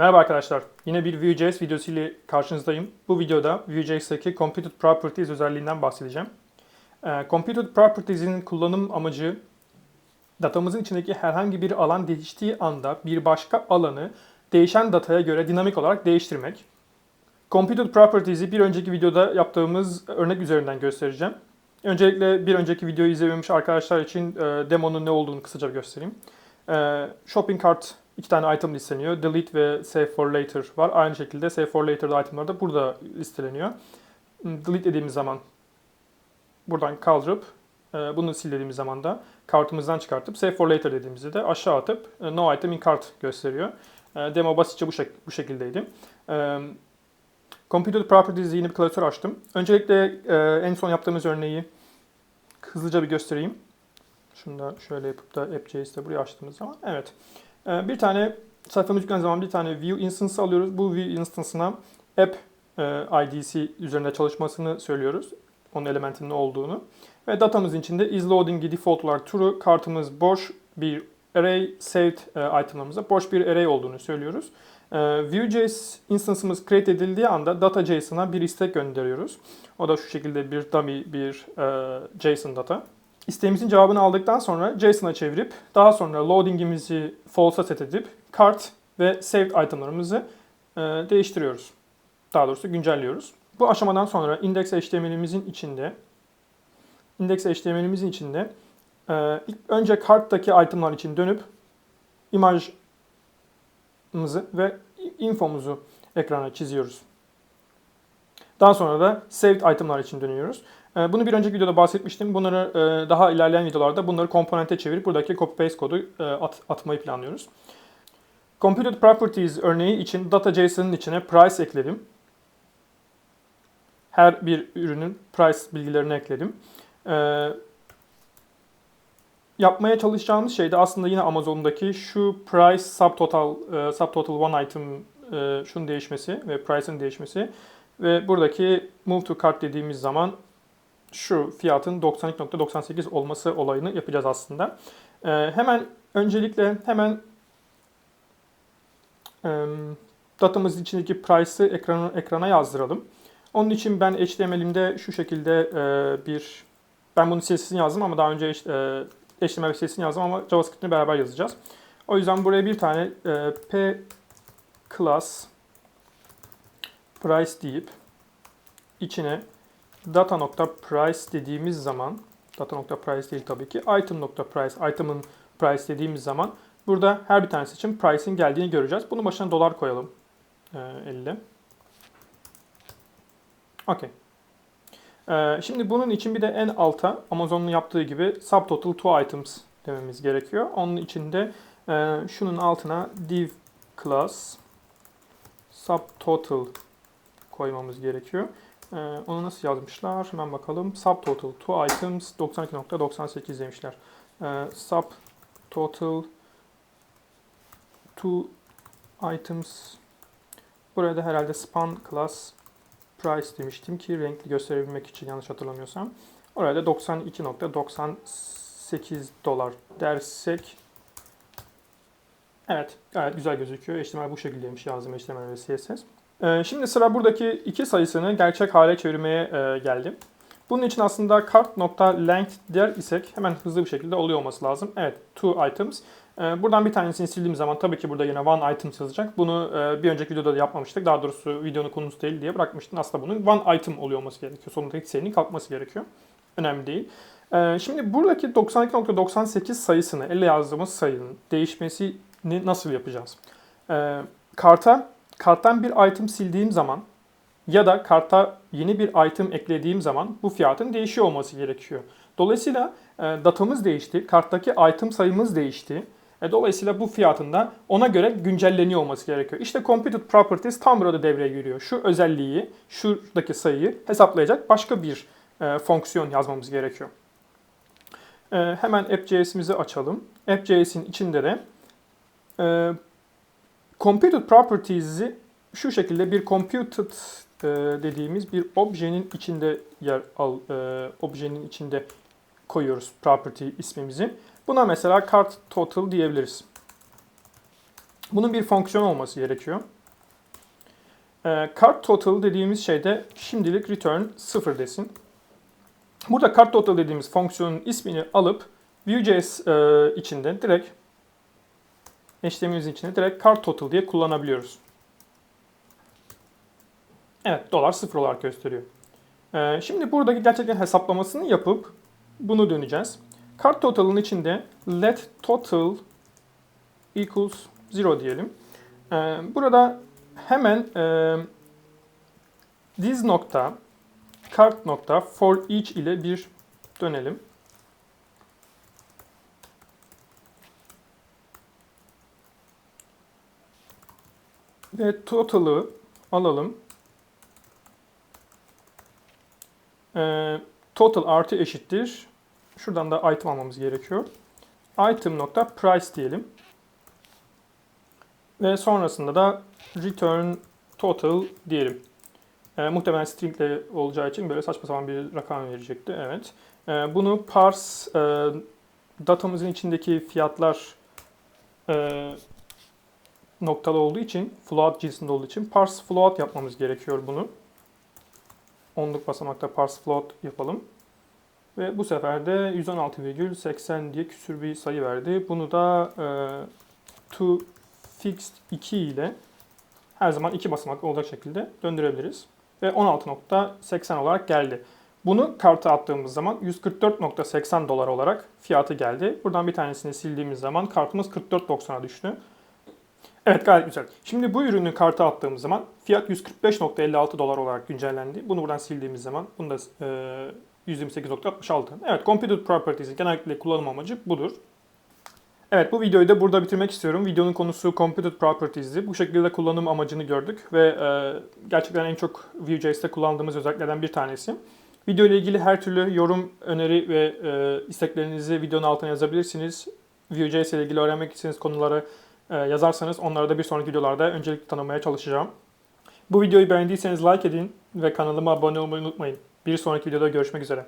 Merhaba arkadaşlar. Yine bir Vue.js videosu ile karşınızdayım. Bu videoda Vue.js'teki Computed Properties özelliğinden bahsedeceğim. Ee, Computed Properties'in kullanım amacı datamızın içindeki herhangi bir alan değiştiği anda bir başka alanı değişen dataya göre dinamik olarak değiştirmek. Computed Properties'i bir önceki videoda yaptığımız örnek üzerinden göstereceğim. Öncelikle bir önceki videoyu izlememiş arkadaşlar için e, demonun ne olduğunu kısaca göstereyim. E, shopping cart iki tane item listeleniyor. Delete ve save for later var. Aynı şekilde save for later itemlar da burada listeleniyor. Delete dediğimiz zaman buradan kaldırıp e, bunu sil dediğimiz zaman da kartımızdan çıkartıp save for later dediğimizde de aşağı atıp e, no item in cart gösteriyor. E, demo basitçe bu, şek bu şekildeydi. Computed Properties yeni bir klasör açtım. Öncelikle en son yaptığımız örneği hızlıca bir göstereyim. Şunu da şöyle yapıp da app.js'de buraya açtığımız zaman. Evet. E, bir tane sayfamız yüklenen zaman bir tane view instance alıyoruz. Bu view instance'ına app e, IDC üzerinde çalışmasını söylüyoruz. Onun elementinin olduğunu. Ve datamızın içinde is loading'i default olarak true, kartımız boş bir array, saved e, itemlarımıza boş bir array olduğunu söylüyoruz. E, Vue.js instance'ımız create edildiği anda data.json'a bir istek gönderiyoruz. O da şu şekilde bir dummy bir JSON data. İsteğimizin cevabını aldıktan sonra JSON'a çevirip daha sonra loading'imizi false'a set edip cart ve saved itemlarımızı e, değiştiriyoruz. Daha doğrusu güncelliyoruz. Bu aşamadan sonra index HTML'imizin içinde index HTML'imizin içinde e, ilk önce karttaki itemlar için dönüp imajımızı ve infomuzu ekrana çiziyoruz. Daha sonra da saved itemlar için dönüyoruz. E, bunu bir önceki videoda bahsetmiştim. Bunları e, daha ilerleyen videolarda bunları komponente çevirip buradaki copy paste kodu e, at, atmayı planlıyoruz. Computed Properties örneği için data.json'ın içine price ekledim. Her bir ürünün price bilgilerini ekledim. Ee, yapmaya çalışacağımız şey de aslında yine Amazon'daki şu price subtotal e, subtotal one item e, şunun değişmesi ve price'ın değişmesi ve buradaki move to cart dediğimiz zaman şu fiyatın 92.98 olması olayını yapacağız aslında. E, hemen öncelikle hemen e, datamız içindeki price'ı ekrana, ekrana yazdıralım. Onun için ben HTML'imde şu şekilde e, bir ben bunu CSS'ini yazdım ama daha önce e, HTML CSS'ini yazdım ama JavaScript'ini beraber yazacağız. O yüzden buraya bir tane e, p class price deyip içine data.price dediğimiz zaman data.price değil tabii ki item.price item'ın price dediğimiz zaman burada her bir tanesi için price'in geldiğini göreceğiz. Bunun başına dolar koyalım. E, 50. Okey. Ee, şimdi bunun için bir de en alta Amazon'un yaptığı gibi subtotal two items dememiz gerekiyor. Onun için de e, şunun altına div class subtotal koymamız gerekiyor. E, onu nasıl yazmışlar? Hemen bakalım. Subtotal two items 92.98 demişler. E, subtotal two items Buraya da herhalde span class price demiştim ki renkli gösterebilmek için yanlış hatırlamıyorsam. Oraya da 92.98 dolar dersek Evet, gayet güzel gözüküyor. HTML bu şekildeymiş yazdım HTML ve CSS. Ee, şimdi sıra buradaki iki sayısını gerçek hale çevirmeye e, geldim. Bunun için aslında cart.length der isek hemen hızlı bir şekilde oluyor olması lazım. Evet, two items. Ee, buradan bir tanesini sildiğim zaman tabii ki burada yine one item yazacak. Bunu e, bir önceki videoda da yapmamıştık. Daha doğrusu videonun konusu değil diye bırakmıştım. Aslında bunun one item oluyor olması gerekiyor. Sonundaki serinin kalkması gerekiyor. Önemli değil. Ee, şimdi buradaki 92.98 sayısını, elle yazdığımız sayının değişmesini nasıl yapacağız? Karta, karttan bir item sildiğim zaman ya da karta yeni bir item eklediğim zaman bu fiyatın değişiyor olması gerekiyor. Dolayısıyla e, datamız değişti, karttaki item sayımız değişti. E, dolayısıyla bu fiyatında ona göre güncelleniyor olması gerekiyor. İşte Computed Properties tam burada devreye giriyor. Şu özelliği, şuradaki sayıyı hesaplayacak başka bir e, fonksiyon yazmamız gerekiyor. E, hemen app.js'imizi açalım. App.js'in içinde de e, Computed Properties'i şu şekilde bir computed e, dediğimiz bir objenin içinde yer al, e, objenin içinde koyuyoruz property ismimizi. Buna mesela cart total diyebiliriz. Bunun bir fonksiyon olması gerekiyor. Ee, card total dediğimiz şeyde şimdilik return 0 desin. Burada card total dediğimiz fonksiyonun ismini alıp Vue.js e, içinde direkt HTML'imizin içinde direkt card total diye kullanabiliyoruz. Evet, dolar 0 olarak gösteriyor. Ee, şimdi buradaki gerçekten hesaplamasını yapıp bunu döneceğiz. Card total'ın içinde let total equals 0 diyelim. Ee, burada hemen e, this nokta card nokta for each ile bir dönelim. Ve total'ı alalım. Ee, total artı eşittir. Şuradan da item almamız gerekiyor. Item nokta price diyelim. Ve sonrasında da return total diyelim. E, muhtemelen string ile olacağı için böyle saçma sapan bir rakam verecekti. Evet. E, bunu parse e, datamızın içindeki fiyatlar e, noktalı olduğu için float cinsinde olduğu için parse float yapmamız gerekiyor bunu. Onluk basamakta parse float yapalım. Ve bu sefer de 116,80 diye küsür bir sayı verdi. Bunu da e, to fixed 2 ile her zaman iki basamak olacak şekilde döndürebiliriz. Ve 16.80 olarak geldi. Bunu karta attığımız zaman 144.80 dolar olarak fiyatı geldi. Buradan bir tanesini sildiğimiz zaman kartımız 44.90'a düştü. Evet gayet güzel. Şimdi bu ürünü karta attığımız zaman fiyat 145.56 dolar olarak güncellendi. Bunu buradan sildiğimiz zaman bunu da e, 128.66. Evet Computed Properties'in genellikle kullanım amacı budur. Evet bu videoyu da burada bitirmek istiyorum. Videonun konusu Computed Properties'di. Bu şekilde kullanım amacını gördük ve e, gerçekten en çok Vue.js'te kullandığımız özelliklerden bir tanesi. Video ile ilgili her türlü yorum, öneri ve e, isteklerinizi videonun altına yazabilirsiniz. Vue.js ile ilgili öğrenmek istediğiniz konuları yazarsanız onları da bir sonraki videolarda öncelikle tanımaya çalışacağım. Bu videoyu beğendiyseniz like edin ve kanalıma abone olmayı unutmayın. Bir sonraki videoda görüşmek üzere.